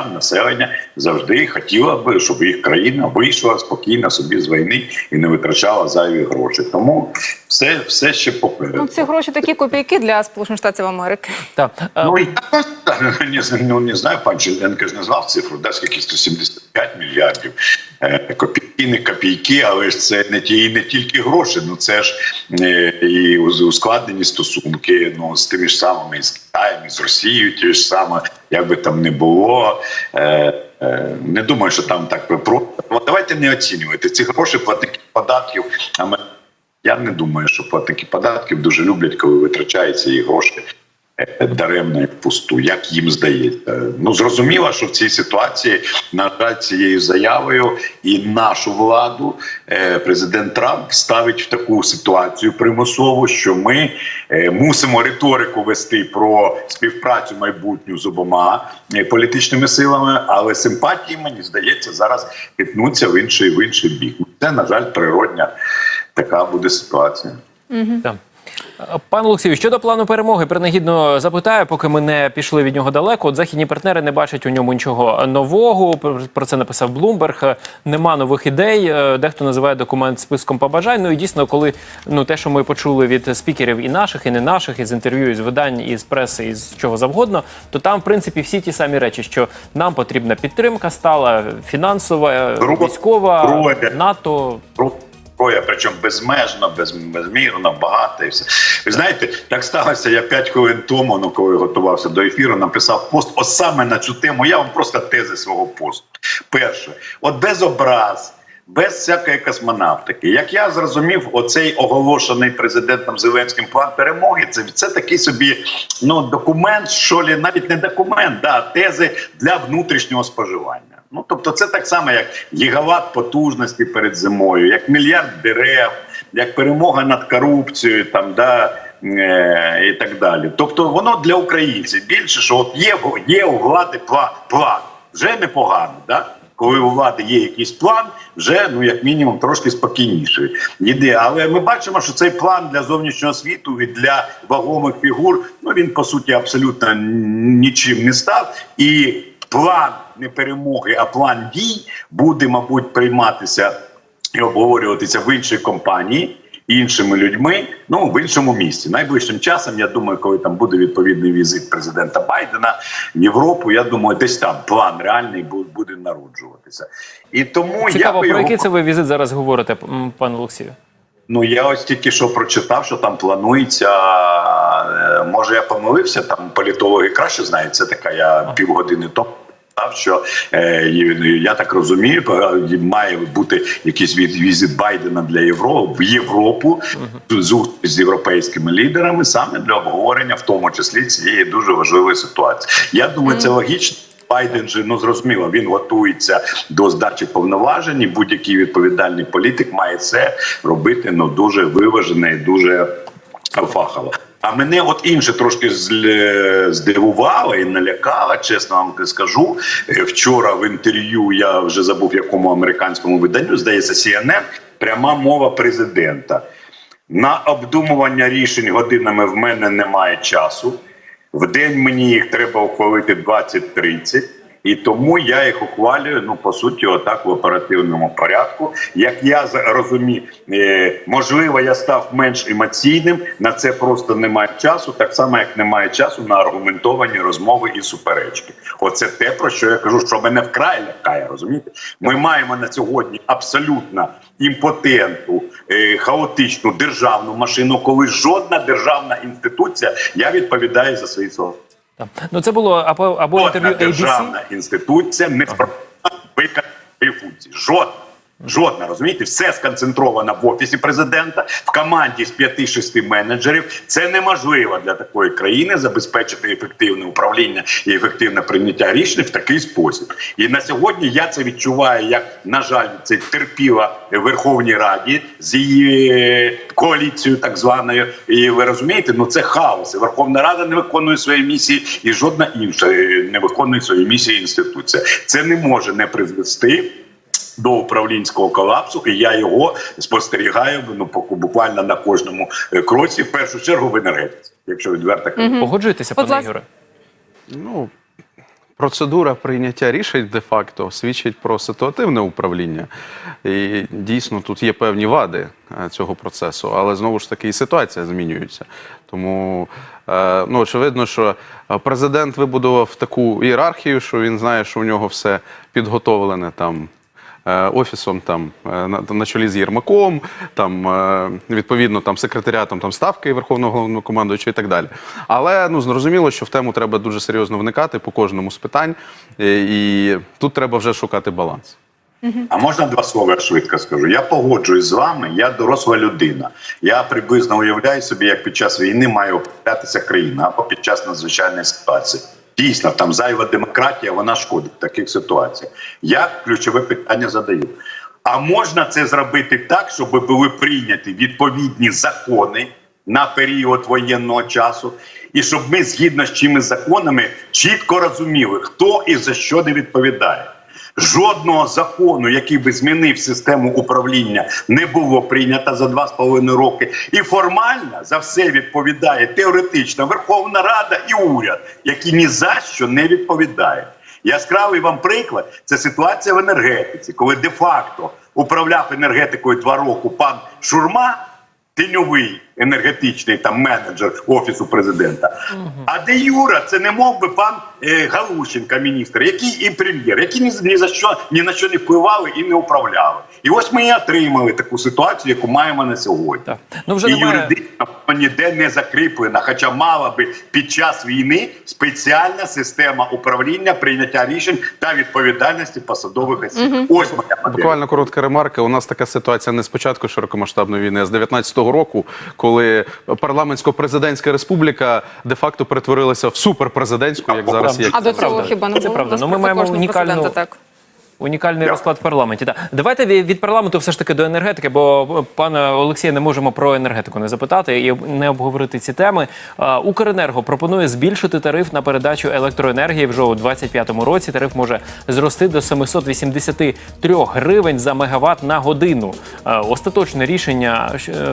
громадян, населення завжди хотіла би, щоб їх країна вийшла спокійно собі з війни і не витрачала зайві гроші. Тому все, все ще попереду. Ну, ці гроші такі копійки для Сполучених Штатів Америки. Так. Е, Ну, я не, знаю, ну, не знаю, пан Черненко ж назвав цифру, да, скільки 175 мільярдів. Е, Копійки, копійки, але ж це не ті і не тільки гроші. Ну це ж е, і ускладнені стосунки ну, з тими ж самими і з Китаєм, і з Росією, ті ж саме, як би там не було. Е, Не думаю, що там так просто. Давайте не оцінювати ці гроші платники податків. А я не думаю, що платники податків дуже люблять, коли витрачаються їх гроші даремно і впусту, як їм здається. Ну зрозуміло, що в цій ситуації, на жаль, цією заявою і нашу владу е, президент Трамп ставить в таку ситуацію примусову, що ми е, мусимо риторику вести про співпрацю майбутню з обома е, політичними силами, але симпатії мені здається зараз хитнуться в інший в інший бік. Це на жаль природня така буде ситуація. Так. Пан Олексію, щодо плану перемоги, принагідно запитаю, поки ми не пішли від нього далеко. От західні партнери не бачать у ньому нічого нового. Про- це написав Блумберг. Нема нових ідей. Е, Дехто називає документ списком побажань. Ну і дійсно, коли ну те, що ми почули від спікерів і наших, і не наших, із інтерв'ю, із видань, із преси, із чого завгодно, то там, в принципі, всі ті самі речі, що нам потрібна підтримка стала фінансова, е, військова. НАТО. Зброя, причому безмежно, без, безмірно, багато і все. Ви знаєте, так сталося, я 5 хвилин тому, ну коли готувався до ефіру, написав пост. Ось саме на цю тему. Я вам просто тези свого посту. Перше, от без образ. Без всякої космонавтики, як я зрозумів, оцей оголошений президентом Зеленським план перемоги, це, це такий собі ну документ, що лі навіть не документ, да тези для внутрішнього споживання. Ну тобто, це так само, як гігават потужності перед зимою, як мільярд дерев, як перемога над корупцією, там да. е, І так далі. Тобто воно для українців більше, що от є, є у влади план, план. вже непогано, да? коли у влади є якийсь план, вже ну як мінімум трошки спокійніше йде. Але ми бачимо, що цей план для зовнішнього світу і для вагомих фігур, ну він по суті абсолютно нічим не став. І план не перемоги, а план дій буде, мабуть, прийматися і обговорюватися в іншій компанії. Іншими людьми, ну в іншому місці. Найближчим часом, я думаю, коли там буде відповідний візит президента Байдена в Європу, я думаю, десь там план реальний буде народжуватися. І тому я Цікаво, би про його який це ви візит зараз говорите, пане Олексію? Ну я ось тільки що прочитав, що там планується. е, Може, я помилився, там політологи краще знають. Це така я півгодини тому. Що е, я так розумію, е, має бути якийсь візит Байдена для Європи в Європу зустріч з європейськими лідерами саме для обговорення, в тому числі цієї дуже важливої ситуації. Я думаю, це логічно. Байден же ну зрозуміло, він готується до здачі повноважень. і Будь-який відповідальний політик має це робити ну дуже виважено і дуже фахово. А мене от інше трошки здивувало і налякало, чесно вам скажу. Е, Вчора в інтерв'ю я вже забув якому американському виданню, здається, CNN, пряма мова президента. На обдумування рішень годинами в мене немає часу. В день мені їх треба ухвалити 20-30. І тому я їх ухвалюю, ну по суті, отак в оперативному порядку. Як я розумію, е, можливо, я став менш емоційним. На це просто немає часу, так само як немає часу на аргументовані розмови і суперечки. Оце те, про що я кажу, що мене вкрай лякає. Розумієте, ми маємо на сьогодні абсолютно імпотенту, е, хаотичну державну машину, коли жодна державна інституція я відповідаю за свої слова. Ну це було або або інтерв'ю ABC. державна інституція не виконує функції. Жодна. Жодна, розумієте, все сконцентровано в офісі президента, в команді з 5-6 менеджерів. Це неможливо для такої країни забезпечити ефективне управління і ефективне прийняття рішень в такий спосіб. І на сьогодні я це відчуваю, як на жаль, це терпіла Верховній Раді з її е, коаліцією, так званою. І ви розумієте, ну це хаос. І Верховна Рада не виконує свої місії, і жодна інша е, не виконує свої місії інституція. Це не може не призвести до управлінського колапсу, і я його спостерігаю ну буквально на кожному е, кроці, в першу чергу в енергетиці, якщо відверто кажучи. Погоджуєтеся, пане ласка. Ігоре? Ну, Процедура прийняття рішень де-факто свідчить про ситуативне управління. І дійсно тут є певні вади е, цього процесу, але знову ж таки і ситуація змінюється. Тому е, ну, очевидно, що президент вибудував таку ієрархію, що він знає, що у нього все підготовлене там. Е, Офісом там е, на, на чолі з Єрмаком, там е, відповідно там секретаріатом там ставки Верховного головного командуючого і так далі. Але ну зрозуміло, що в тему треба дуже серйозно вникати по кожному з питань, і тут треба вже шукати баланс. А можна два слова швидко скажу? Я погоджуюсь з вами, я доросла людина. Я приблизно уявляю собі, як під час війни має управлятися країна або під час надзвичайної ситуації. Дійсно, там зайва демократія, вона шкодить в таких ситуаціях. Я ключове питання задаю. А можна це зробити так, щоб були прийняті відповідні закони на період воєнного часу, і щоб ми згідно з чими законами чітко розуміли, хто і за що не відповідає. Жодного закону, який би змінив систему управління, не було прийнято за два з половиною роки. І формально за все відповідає теоретично Верховна Рада і уряд, які ні за що не відповідають. Яскравий вам приклад це ситуація в енергетиці, коли де-факто управляв енергетикою два роки пан Шурма тіньовий енергетичний там менеджер офісу президента. А де Юра, це не мов би пан е, Галущенка, міністр, який і прем'єр, які ні, ні за що ні на що не впливали і не управляли. І ось ми і отримали таку ситуацію, яку маємо на сьогодні. Так. Ну, вже і немає- юридично ніде не закріплена, хоча мала би під час війни спеціальна система управління, прийняття рішень та відповідальності посадових осіб. Ось моя модель. Буквально коротка ремарка. У нас така ситуація не з початку широкомасштабної війни, а з 19-го року, коли парламентсько-президентська республіка де-факто перетворилася в суперпрезидентську, як зараз є. А до цього хіба не Це було? правда. Ну, ми маємо кожного унікальну- президента так. Унікальний Я- розклад в парламенті. Так. Давайте від парламенту все ж таки до енергетики, бо пане Олексія, не можемо про енергетику не запитати і не обговорити ці теми. Укренерго пропонує збільшити тариф на передачу електроенергії вже у 2025 році. Тариф може зрости до 783 гривень за мегаватт на годину. Остаточне рішення е,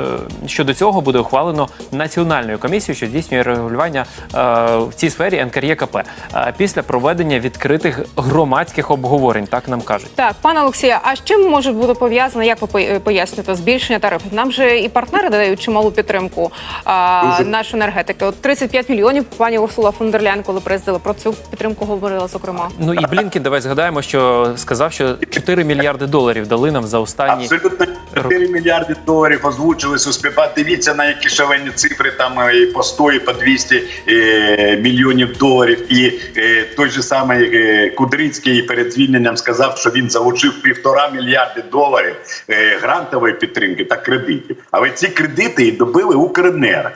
щодо цього буде ухвалено національною комісією, що здійснює регулювання е, в цій сфері НКРЄКП е, після проведення відкритих громадських обговорень. Так нам кажуть. Так, пане Олексія, а з чим може бути пов'язано, як ви поясните, збільшення тарифів? Нам же і партнери дають чималу підтримку а, нашої енергетики. От 35 мільйонів пані Урсула фон дер Ляйн, коли приїздила, про цю підтримку говорила, зокрема. Ну і Блінкін, давай згадаємо, що сказав, що 4 мільярди доларів дали нам за останні. Абсолютно 4 мільярди доларів озвучили суспільства. Дивіться на які шалені цифри там е, і по 100, і по 200 е, мільйонів доларів. І е, той же самий Кудрицький перед звільненням сказав, що він залучив півтора мільярди доларів грантової підтримки та кредитів. Але ці кредити і добили Укренерго.